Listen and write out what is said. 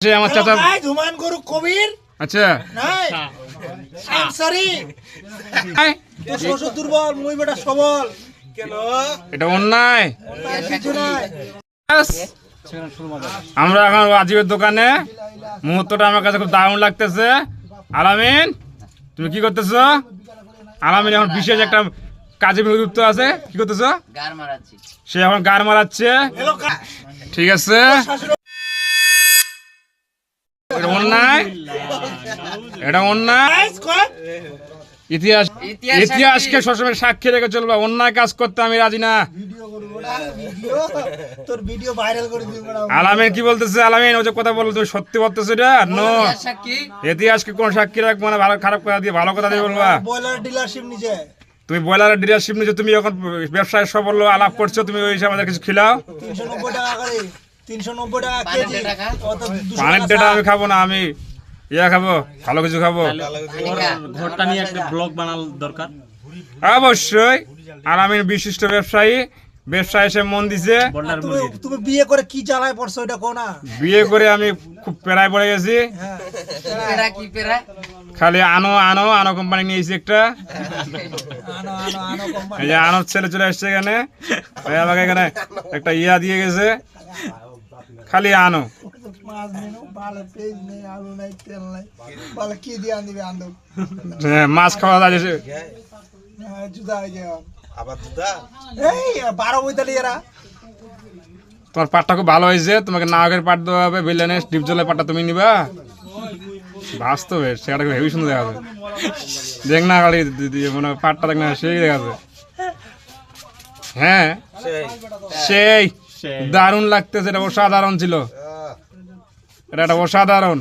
সে আমার চাচা ভাই ধুমান গরু কবির? আচ্ছা। নাই। আনসারি এই, তোর শ্বশুর দুর্বল মুই বেটা সবল। কেন? এটা অন্যায়। কিছু নাই। ব্যাস। আমরা এখন রাজীবের দোকানে। মুহূর্তটা আমার কাছে খুব দারুণ লাগতেছে। আলামিন তুমি কি করতেছো? আলামিন এখন বিশেষ একটা কাজে বিরুদ্ধ আছে। কি করতেছো? গার মারাচ্ছি। সে এখন গার মারাচ্ছে। ঠিক আছে। অন্যায়? এটা অন্যায়? ইতিহাস ইতিহাস ইতিহাসকে সবসময় সাক্ষী রেখে চলবে। অন্যায় কাজ করতে আমি রাজি না। ভিডিও করব না ভিডিও তোর ভিডিও ভাইরাল করে দিব না। আলামিন কি বলতেছে? আলামিন ও যে কথা বলল তুমি সত্যি বলতেছো এটা? নো। ইতিহাসকে কোন সাক্ষী রাখব না ভালো খারাপ কথা দিয়ে ভালো কথা দিয়ে বলবা। বয়লার ডিলারশিপ নিচে। তুমি বয়লারের ডিলারশিপ নিয়ে তুমি যখন ব্যবসায় সাফল্য আলাপ করছ তুমি ওই হিসাবে আমাদের কিছু খিলাও। তিনশো নব্বই টাকা কেজি। পানের ডেটা আমি খাব না আমি ইয়া খাব ভালো কিছু খাব। ঘরটা নিয়ে একটা ব্লগ বানাল দরকার। অবশ্যই আলামিন বিশিষ্ট ব্যবসায়ী ব্যবসায় এসে মন দিছে। তুমি বিয়ে করে কি জ্বালায় পড়ছো এটা কো না। বিয়ে করে আমি খুব পেরায় পড়ে গেছি। হ্যাঁ। খালি আনো আনো আনো কোম্পানি নিয়েছি একটা। আনো আনো আনো এই যে আনোর ছেলে চলে আসছে এখানে। আমাকে এখানে একটা ইয়া দিয়ে গেছে। খালি আনো। মাছ হ্যাঁ, মাছ খাওয়া যাচ্ছে তোমার পাটটা খুব ভালো হয়েছে তোমাকে নাগের পাট দেওয়া হবে ভিলেনের ডিপ জলের পাটটা তুমি নিবা। বাস্তবে সেটা খুব হেভি সুন্দর দেখা যাবে দেখ না খালি মানে পাটটা দেখ না সেই দেখা যাবে হ্যাঁ সেই। দারুণ লাগতেছে এটা অসাধারণ ছিল। এটা একটা অসাধারণ।